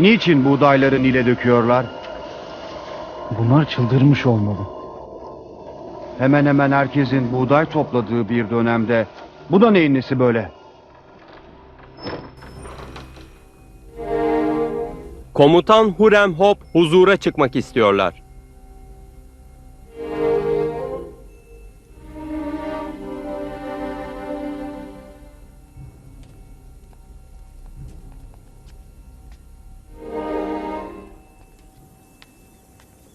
Niçin buğdayları Nil'e döküyorlar? Bunlar çıldırmış olmalı. Hemen hemen herkesin buğday topladığı bir dönemde. Bu da neyin nesi böyle? Komutan Hurem Hop huzura çıkmak istiyorlar.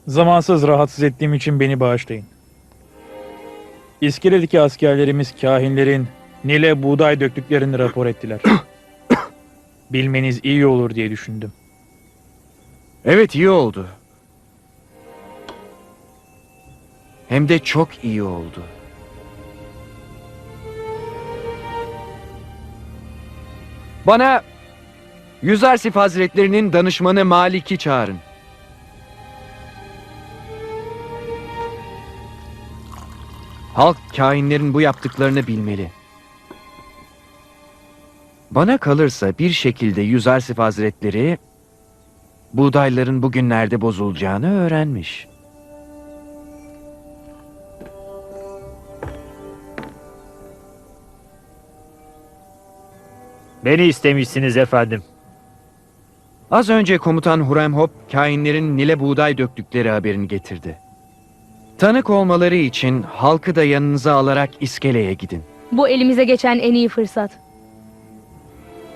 Zamansız rahatsız ettiğim için beni bağışlayın. İskele'deki askerlerimiz kahinlerin Nil'e buğday döktüklerini rapor ettiler. Bilmeniz iyi olur diye düşündüm. Evet iyi oldu. Hem de çok iyi oldu. Bana Yüzarsif Hazretlerinin danışmanı Malik'i çağırın. Halk kainlerin bu yaptıklarını bilmeli. Bana kalırsa bir şekilde Yüzarsif Hazretleri buğdayların bugünlerde bozulacağını öğrenmiş. Beni istemişsiniz efendim. Az önce komutan Huremhop kainlerin Nil'e buğday döktükleri haberini getirdi. Tanık olmaları için halkı da yanınıza alarak iskeleye gidin. Bu elimize geçen en iyi fırsat.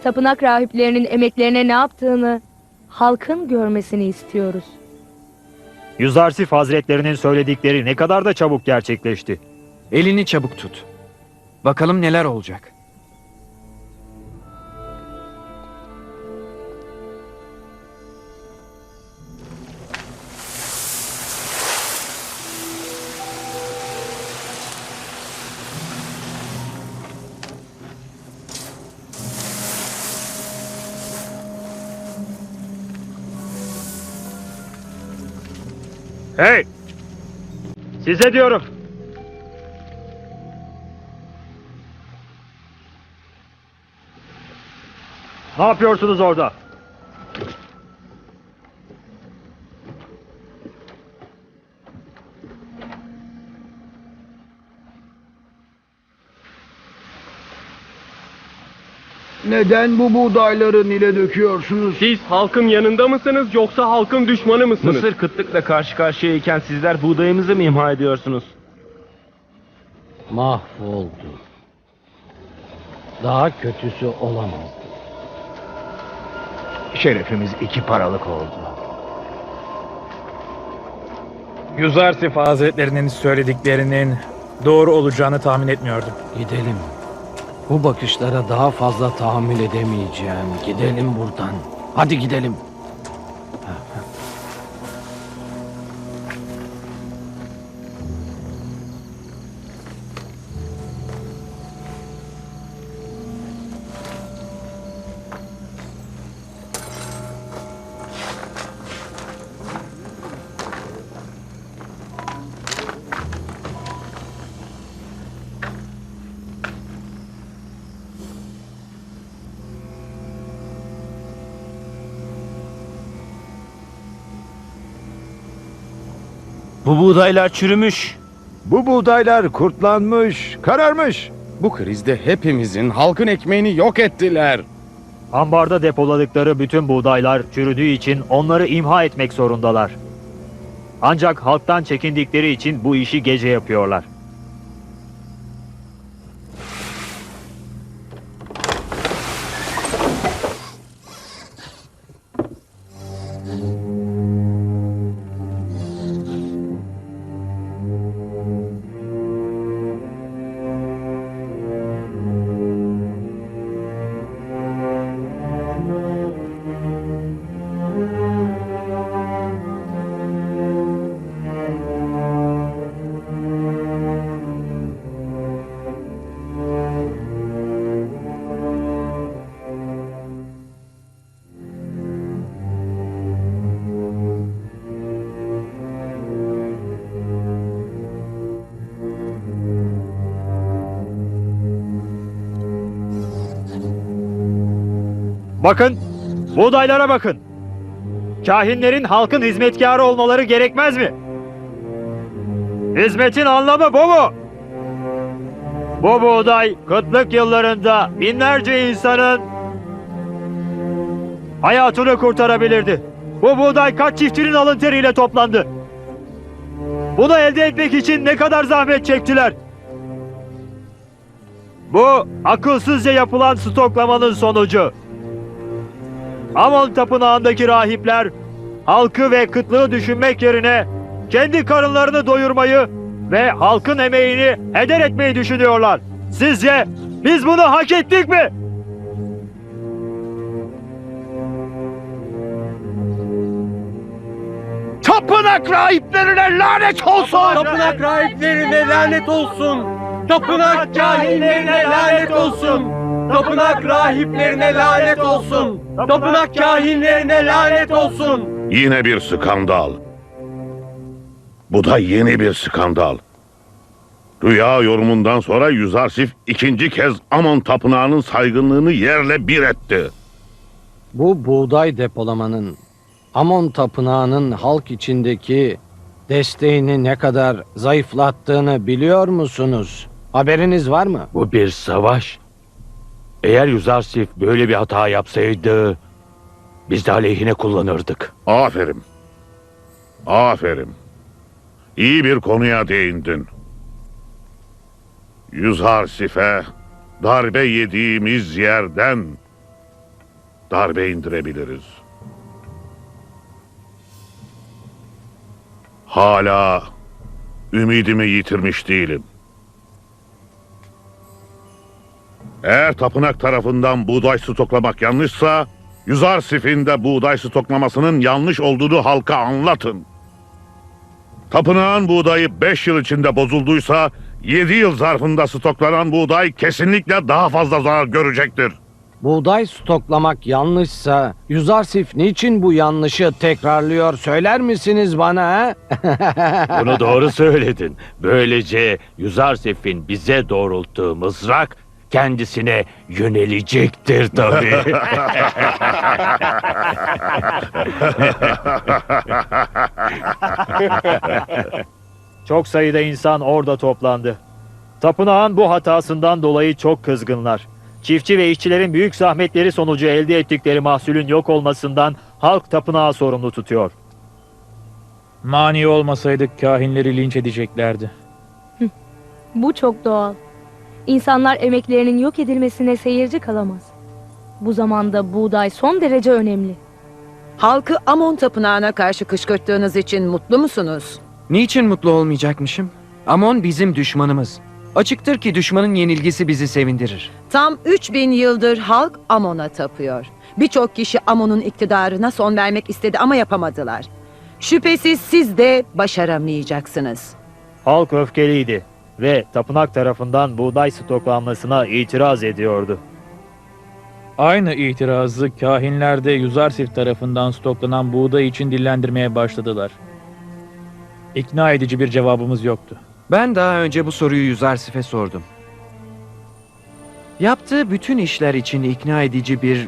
Tapınak rahiplerinin emeklerine ne yaptığını halkın görmesini istiyoruz. Yüzarsif Hazretlerinin söyledikleri ne kadar da çabuk gerçekleşti. Elini çabuk tut. Bakalım neler olacak. Size diyorum. Ne yapıyorsunuz orada? Neden bu buğdayları Nil'e döküyorsunuz? Siz halkın yanında mısınız yoksa halkın düşmanı mısınız? Mısır kıtlıkla karşı karşıyayken sizler buğdayımızı mı imha ediyorsunuz? Mahvoldu. Daha kötüsü olamaz. Şerefimiz iki paralık oldu. Yüzarsif Hazretlerinin söylediklerinin doğru olacağını tahmin etmiyordum. Gidelim. Bu bakışlara daha fazla tahammül edemeyeceğim. Gidelim buradan. Hadi gidelim. Bu buğdaylar çürümüş. Bu buğdaylar kurtlanmış, kararmış. Bu krizde hepimizin halkın ekmeğini yok ettiler. Ambarda depoladıkları bütün buğdaylar çürüdüğü için onları imha etmek zorundalar. Ancak halktan çekindikleri için bu işi gece yapıyorlar. Bakın, buğdaylara bakın. kahinlerin halkın hizmetkarı olmaları gerekmez mi? Hizmetin anlamı bu mu? Bu buğday kıtlık yıllarında binlerce insanın hayatını kurtarabilirdi. Bu buğday kaç çiftçinin alın teriyle toplandı. Bunu elde etmek için ne kadar zahmet çektiler. Bu akılsızca yapılan stoklamanın sonucu. Amon tapınağındaki rahipler halkı ve kıtlığı düşünmek yerine kendi karınlarını doyurmayı ve halkın emeğini heder etmeyi düşünüyorlar. Sizce biz bunu hak ettik mi? Tapınak rahiplerine lanet olsun! Tapınak rahiplerine lanet olsun. Tapınak kahinlerine lanet olsun. Tapınak rahiplerine lanet olsun. Tapınak kahinlerine lanet olsun. Yine bir skandal. Bu da yeni bir skandal. Rüya yorumundan sonra Yüzarsif ikinci kez Amon tapınağının saygınlığını yerle bir etti. Bu buğday depolamanın Amon tapınağının halk içindeki desteğini ne kadar zayıflattığını biliyor musunuz? Haberiniz var mı? Bu bir savaş. Eğer Yüzarsif böyle bir hata yapsaydı biz de aleyhine kullanırdık. Aferin. Aferin. İyi bir konuya değindin. Yüzarsif'e darbe yediğimiz yerden darbe indirebiliriz. Hala ümidimi yitirmiş değilim. Eğer tapınak tarafından buğday stoklamak yanlışsa, Yüzarsif'in de buğday stoklamasının yanlış olduğunu halka anlatın. Tapınağın buğdayı 5 yıl içinde bozulduysa, 7 yıl zarfında stoklanan buğday kesinlikle daha fazla zarar görecektir. Buğday stoklamak yanlışsa Yüzarsif niçin bu yanlışı tekrarlıyor söyler misiniz bana? Bunu doğru söyledin. Böylece Yüzarsif'in bize doğrulttuğu mızrak kendisine yönelecektir tabii. Çok sayıda insan orada toplandı. Tapınağın bu hatasından dolayı çok kızgınlar. Çiftçi ve işçilerin büyük zahmetleri sonucu elde ettikleri mahsulün yok olmasından halk tapınağı sorumlu tutuyor. Mani olmasaydık kahinleri linç edeceklerdi. Bu çok doğal. İnsanlar emeklerinin yok edilmesine seyirci kalamaz. Bu zamanda buğday son derece önemli. Halkı Amon tapınağına karşı kışkırttığınız için mutlu musunuz? Niçin mutlu olmayacakmışım? Amon bizim düşmanımız. Açıktır ki düşmanın yenilgisi bizi sevindirir. Tam 3000 yıldır halk Amon'a tapıyor. Birçok kişi Amon'un iktidarına son vermek istedi ama yapamadılar. Şüphesiz siz de başaramayacaksınız. Halk öfkeliydi ve tapınak tarafından buğday stoklanmasına itiraz ediyordu. Aynı itirazı kahinler de Yüzarsif tarafından stoklanan buğday için dillendirmeye başladılar. İkna edici bir cevabımız yoktu. Ben daha önce bu soruyu Yüzarsif'e sordum. Yaptığı bütün işler için ikna edici bir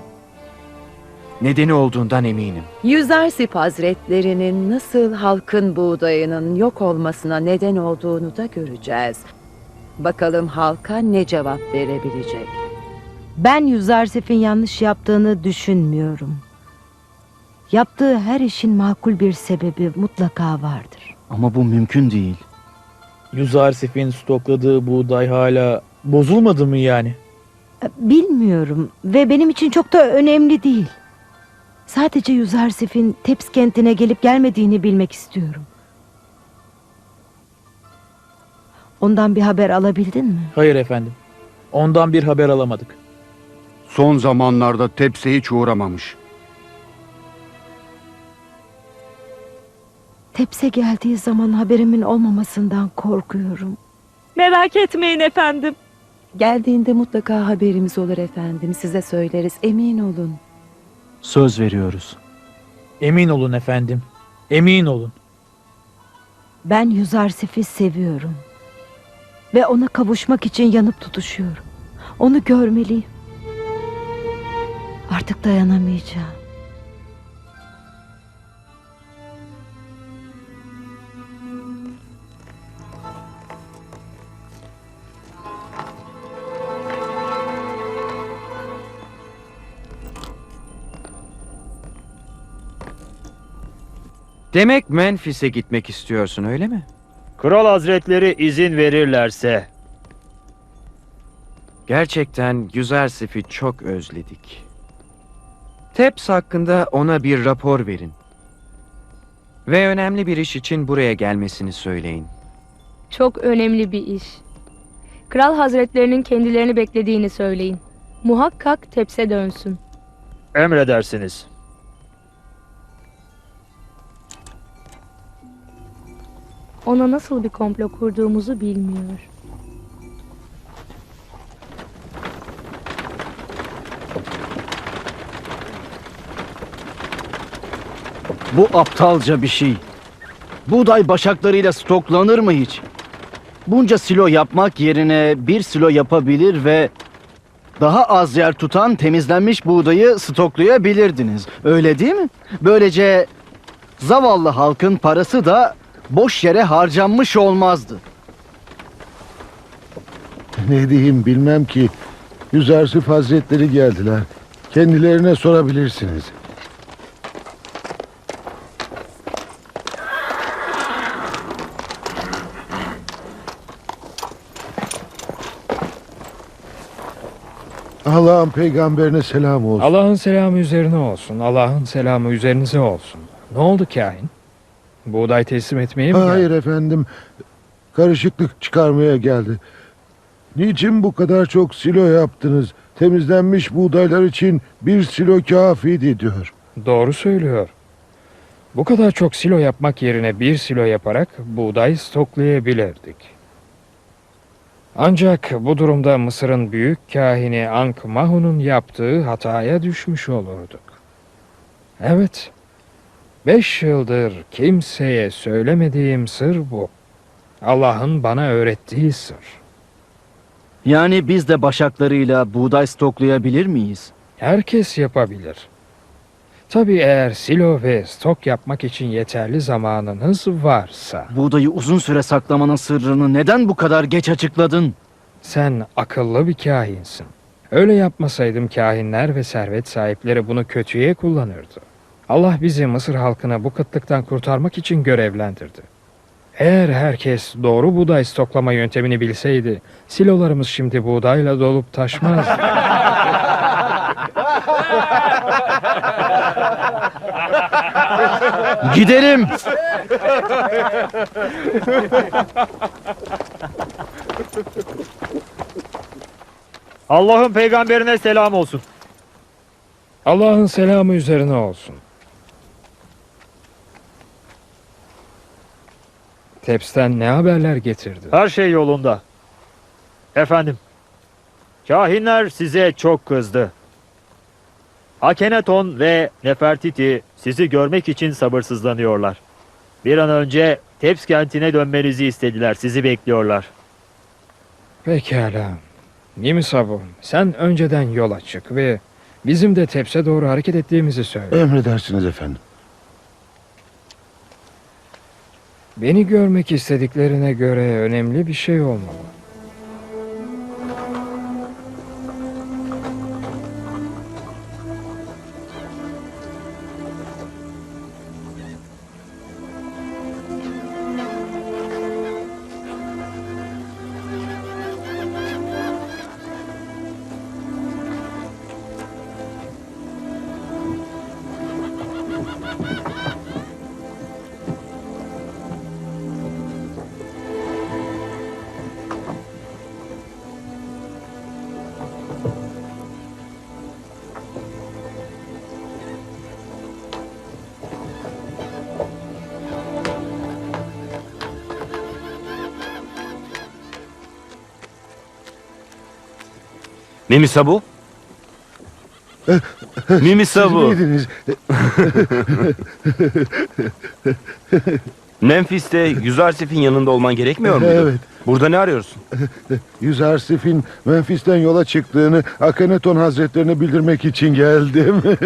nedeni olduğundan eminim. Yüzersif Hazretlerinin nasıl halkın buğdayının yok olmasına neden olduğunu da göreceğiz. Bakalım halka ne cevap verebilecek. Ben Yüzarsif'in yanlış yaptığını düşünmüyorum. Yaptığı her işin makul bir sebebi mutlaka vardır. Ama bu mümkün değil. Yüzarsif'in stokladığı buğday hala bozulmadı mı yani? Bilmiyorum ve benim için çok da önemli değil. Sadece Yüzarsif'in Teps kentine gelip gelmediğini bilmek istiyorum. Ondan bir haber alabildin mi? Hayır efendim. Ondan bir haber alamadık. Son zamanlarda tepsi hiç uğramamış. Tepse geldiği zaman haberimin olmamasından korkuyorum. Merak etmeyin efendim. Geldiğinde mutlaka haberimiz olur efendim. Size söyleriz emin olun. Söz veriyoruz. Emin olun efendim. Emin olun. Ben Yüzarsif'i seviyorum. Ve ona kavuşmak için yanıp tutuşuyorum. Onu görmeliyim. Artık dayanamayacağım. Demek Memphis'e gitmek istiyorsun öyle mi? Kral Hazretleri izin verirlerse. Gerçekten Yüzersif'i çok özledik. Teps hakkında ona bir rapor verin. Ve önemli bir iş için buraya gelmesini söyleyin. Çok önemli bir iş. Kral hazretlerinin kendilerini beklediğini söyleyin. Muhakkak tepse dönsün. Emredersiniz. Ona nasıl bir komplo kurduğumuzu bilmiyor. Bu aptalca bir şey. Buğday başaklarıyla stoklanır mı hiç? Bunca silo yapmak yerine bir silo yapabilir ve daha az yer tutan temizlenmiş buğdayı stoklayabilirdiniz. Öyle değil mi? Böylece zavallı halkın parası da boş yere harcanmış olmazdı. Ne diyeyim bilmem ki. Yüzersif Hazretleri geldiler. Kendilerine sorabilirsiniz. Allah'ın peygamberine selam olsun. Allah'ın selamı üzerine olsun. Allah'ın selamı üzerinize olsun. Ne oldu kahin? Buğday teslim etmeye mi geldin? Hayır efendim. Karışıklık çıkarmaya geldi. Niçin bu kadar çok silo yaptınız? Temizlenmiş buğdaylar için bir silo kafiydi diyor. Doğru söylüyor. Bu kadar çok silo yapmak yerine bir silo yaparak buğday stoklayabilirdik. Ancak bu durumda Mısır'ın büyük kahini Ankh Mahu'nun yaptığı hataya düşmüş olurduk. Evet, beş yıldır kimseye söylemediğim sır bu. Allah'ın bana öğrettiği sır. Yani biz de başaklarıyla buğday stoklayabilir miyiz? Herkes yapabilir. Tabii eğer silo ve stok yapmak için yeterli zamanınız varsa. Buğdayı uzun süre saklamanın sırrını neden bu kadar geç açıkladın? Sen akıllı bir kahinsin. Öyle yapmasaydım kahinler ve servet sahipleri bunu kötüye kullanırdı. Allah bizi Mısır halkını bu kıtlıktan kurtarmak için görevlendirdi. Eğer herkes doğru buğday stoklama yöntemini bilseydi, silolarımız şimdi buğdayla dolup taşmazdı. Gidelim. Allah'ın peygamberine selam olsun. Allah'ın selamı üzerine olsun. Teps'ten ne haberler getirdi? Her şey yolunda. Efendim. Kahinler size çok kızdı. Akenaton ve Nefertiti sizi görmek için sabırsızlanıyorlar. Bir an önce Teps kentine dönmenizi istediler. Sizi bekliyorlar. Pekala. Nimisabu, sen önceden yola çık ve bizim de Teps'e doğru hareket ettiğimizi söyle. Emredersiniz efendim. Beni görmek istediklerine göre önemli bir şey olmalı. Mimisa bu? Mimisa bu. miydiniz? Memphis'te Yüzarsif'in yanında olman gerekmiyor muydu? Evet. Burada ne arıyorsun? Yüzarsif'in Memphis'ten yola çıktığını Akhenaton Hazretlerine bildirmek için geldim.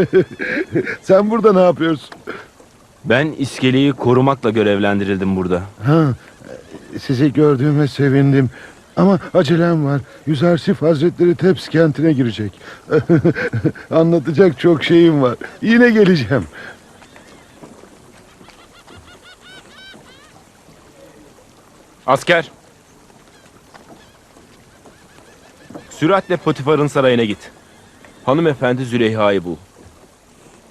Sen burada ne yapıyorsun? Ben iskeleyi korumakla görevlendirildim burada. Ha, sizi gördüğüme sevindim. Ama acelem var. Yüzersif Hazretleri Teps kentine girecek. Anlatacak çok şeyim var. Yine geleceğim. Asker. Süratle Potifar'ın sarayına git. Hanımefendi Züleyha'yı bul.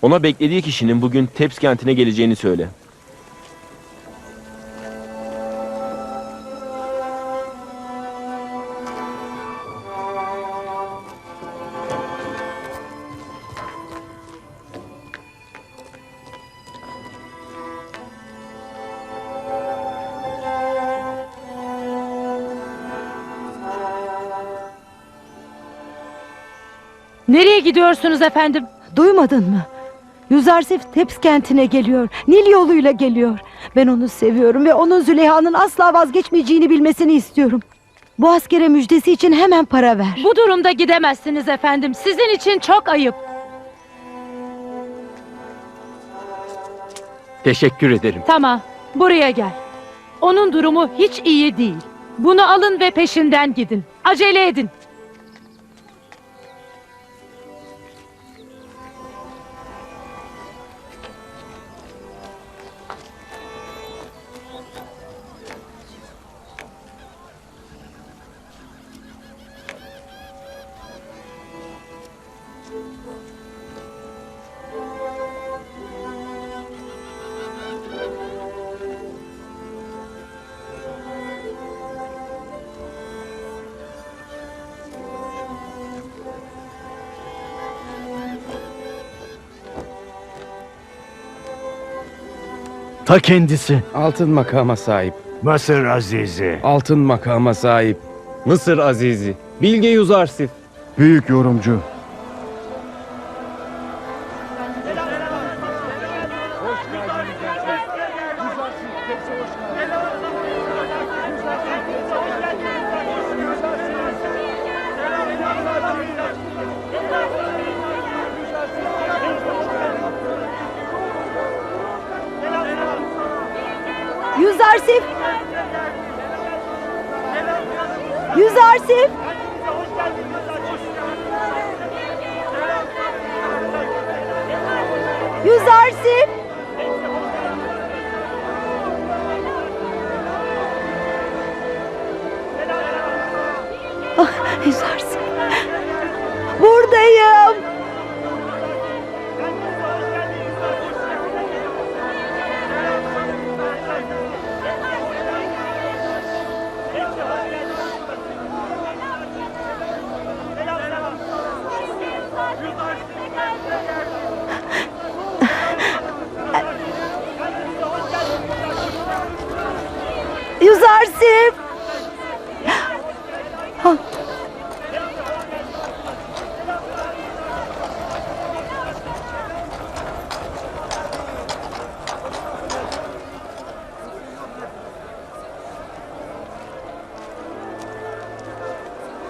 Ona beklediği kişinin bugün Teps kentine geleceğini söyle. Nereye gidiyorsunuz efendim? Duymadın mı? Yüzarsif Teps kentine geliyor. Nil yoluyla geliyor. Ben onu seviyorum ve onun Züleyha'nın asla vazgeçmeyeceğini bilmesini istiyorum. Bu askere müjdesi için hemen para ver. Bu durumda gidemezsiniz efendim. Sizin için çok ayıp. Teşekkür ederim. Tamam, buraya gel. Onun durumu hiç iyi değil. Bunu alın ve peşinden gidin. Acele edin. Ta kendisi. Altın makama sahip. Mısır Azizi. Altın makama sahip. Mısır Azizi. Bilge Yuzarsif. Büyük yorumcu. Yüzarsif!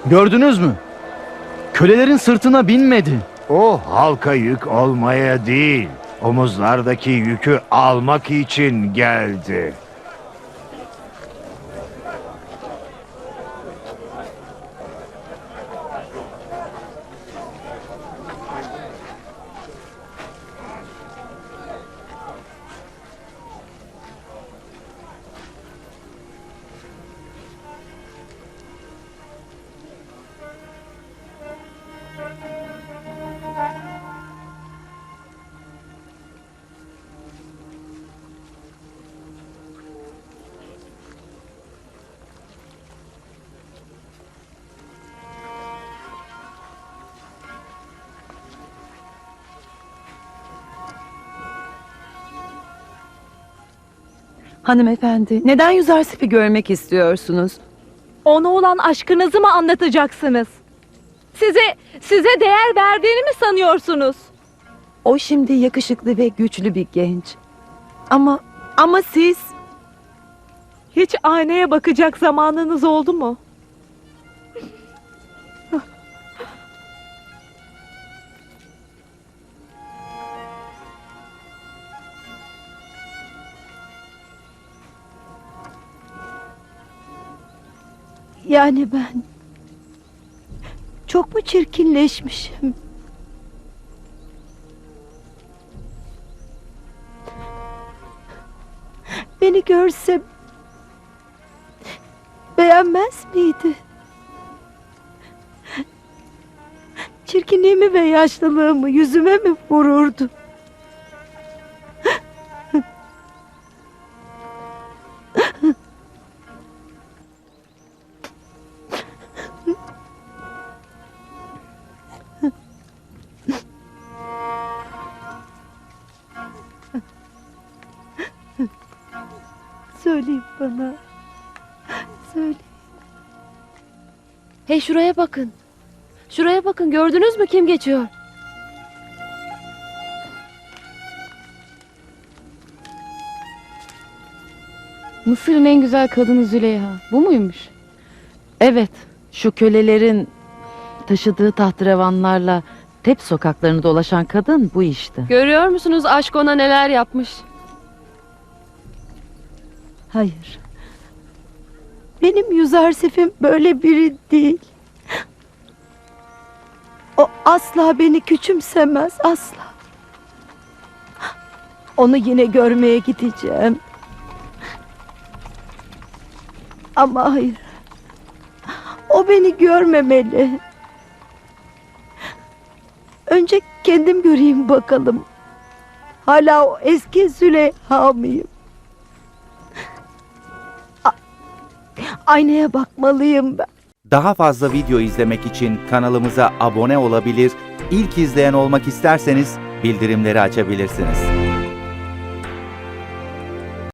Gördünüz mü? Kölelerin sırtına binmedi. O halka yük olmaya değil, omuzlardaki yükü almak için geldi. Hanımefendi, neden Yüzarsif'i görmek istiyorsunuz? Ona olan aşkınızı mı anlatacaksınız? Size, size değer verdiğini mi sanıyorsunuz? O şimdi yakışıklı ve güçlü bir genç. Ama, ama siz... Hiç aynaya bakacak zamanınız oldu mu? Yani ben çok mu çirkinleşmişim? Beni görse beğenmez miydi? Çirkinliğimi ve yaşlılığımı yüzüme mi vururdu? Bana. Söyle. Hey şuraya bakın. Şuraya bakın gördünüz mü kim geçiyor? Mısır'ın en güzel kadını Züleyha. Bu muymuş? Evet, şu kölelerin taşıdığı tahterevanlarla Tep sokaklarını dolaşan kadın bu işte. Görüyor musunuz aşk ona neler yapmış? Hayır. Benim Yüzersif'im böyle biri değil. O asla beni küçümsemez, asla. Onu yine görmeye gideceğim. Ama hayır. O beni görmemeli. Önce kendim göreyim bakalım. Hala o eski Züleyha mıyım? Aynaya bakmalıyım ben. Daha fazla video izlemek için kanalımıza abone olabilir, ilk izleyen olmak isterseniz bildirimleri açabilirsiniz.